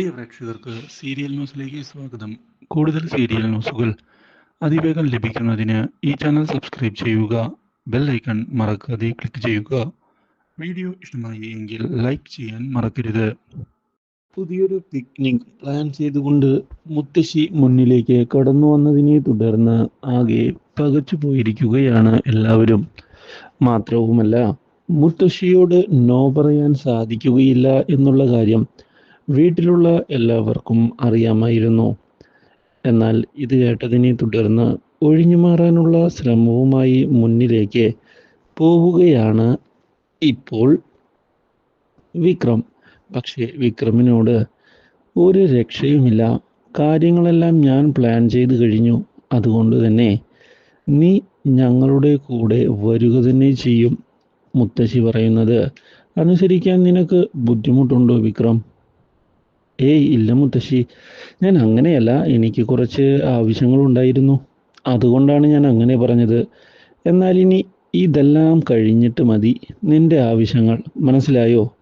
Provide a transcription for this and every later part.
പ്രിയ പ്രേക്ഷകർക്ക് സീരിയൽ ന്യൂസിലേക്ക് സ്വാഗതം. കൂടുതൽ സീരിയൽ ന്യൂസുകൾ അതിവേഗം ലഭിക്കുന്നതിന് ഈ ചാനൽ സബ്സ്ക്രൈബ് ചെയ്യുക ബെൽ ഐക്കൺ മറക്കാതെ ക്ലിക്ക് ചെയ്യുക. വീഡിയോ ഇഷ്ടമായി എങ്കിൽ ലൈക്ക് ചെയ്യാൻ മറക്കരുത്. പുതിയൊരു പിക്നിക് പ്ലാൻ ചെയ്തുകൊണ്ട് മുത്തശ്ശി മുന്നിലേക്ക് കടന്നു വന്നതിനെ തുടർന്ന് ആകെ പകച്ചു പോയിരിക്കുകയാണ് എല്ലാവരും. മാത്രവുമല്ല മുത്തശ്ശിയോട് നോ പറയാൻ സാധിക്കുകയില്ല എന്നുള്ള കാര്യം വീട്ടിലുള്ള എല്ലാവർക്കും അറിയാമായിരുന്നു. എന്നാൽ ഇത് കേട്ടതിനെ തുടർന്ന് ഒഴിഞ്ഞു മാറാനുള്ള ശ്രമവുമായി മുന്നിലേക്ക് പോവുകയാണ് ഇപ്പോൾ വിക്രം. പക്ഷേ വിക്രമിനോട് ഒരു രക്ഷയുമില്ല. കാര്യങ്ങളെല്ലാം ഞാൻ പ്ലാൻ ചെയ്ത് കഴിഞ്ഞു. അതുകൊണ്ട് തന്നെ നീ ഞങ്ങളുടെ കൂടെ വരിക തന്നെ ചെയ്യും മുത്തശ്ശി പറയുന്നത്. അനുസരിക്കാൻ നിനക്ക് ബുദ്ധിമുട്ടുണ്ടോ വിക്രം? ഏയ് ഇല്ല മുത്തശ്ശി. ഞാൻ അങ്ങനെയല്ല എനിക്ക് കുറച്ച് ആവശ്യങ്ങളുണ്ടായിരുന്നു. അതുകൊണ്ടാണ് ഞാൻ അങ്ങനെ പറഞ്ഞത്. എന്നാൽ ഇനി ഇതെല്ലാം കഴിഞ്ഞിട്ട് മതി. നിന്റെ ആവശ്യങ്ങൾ മനസ്സിലായോ?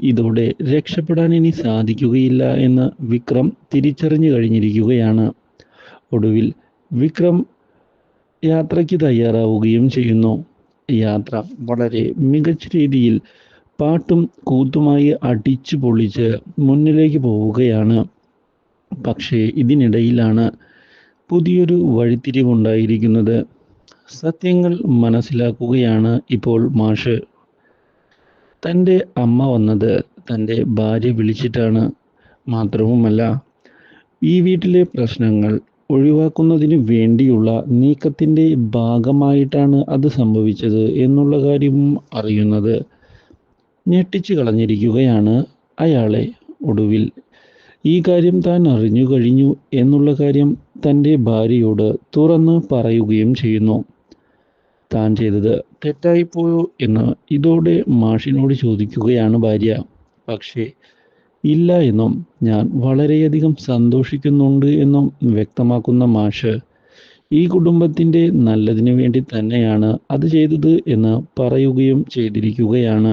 ഇതോടെ രക്ഷപ്പെടാൻ ഇനി സാധിക്കുകയില്ല എന്ന് വിക്രം തിരിച്ചറിഞ്ഞു കഴിഞ്ഞിരിക്കുകയാണ്. ഒടുവിൽ വിക്രം യാത്രയ്ക്ക് തയ്യാറാവുകയും ചെയ്യുന്നു. യാത്ര വളരെ മികച്ച രീതിയിൽ പാട്ടും കൂത്തുമായി അടിച്ചു പൊളിച്ച് മുന്നിലേക്ക് പോവുകയാണ്. പക്ഷേ ഇതിനിടയിലാണ് പുതിയൊരു വഴിത്തിരിവുണ്ടായിരിക്കുന്നത്. സത്യങ്ങൾ മനസ്സിലാക്കുകയാണ് ഇപ്പോൾ മാഷ്. തന്റെ അമ്മ വന്നത് തന്റെ ഭാര്യ വിളിച്ചിട്ടാണ് മാത്രവുമല്ല ഈ വീട്ടിലെ പ്രശ്നങ്ങൾ ഒഴിവാക്കുന്നതിന് വേണ്ടിയുള്ള നീക്കത്തിന്റെ ഭാഗമായിട്ടാണ് അത് സംഭവിച്ചത് എന്നുള്ള കാര്യവും അറിയുന്നത്. ഞെട്ടിച്ചു കളഞ്ഞിരിക്കുകയാണ് അയാളെ ഒടുവിൽ. ഈ കാര്യം താൻ അറിഞ്ഞു കഴിഞ്ഞു എന്നുള്ള കാര്യം തന്റെ ഭാര്യയോട് തുറന്ന് പറയുകയും ചെയ്യുന്നു. താൻ ചെയ്തത് തെറ്റായിപ്പോയോ എന്ന് ഇതോടെ മാഷിനോട് ചോദിക്കുകയാണ് ഭാര്യ. പക്ഷേ ഇല്ല എന്നും ഞാൻ വളരെയധികം സന്തോഷിക്കുന്നുണ്ട് എന്നും വ്യക്തമാക്കുന്ന മാഷ് ഈ കുടുംബത്തിന്റെ നല്ലതിനു വേണ്ടി തന്നെയാണ് അത് ചെയ്തത് എന്ന് പറയുകയും ചെയ്തിരിക്കുകയാണ്.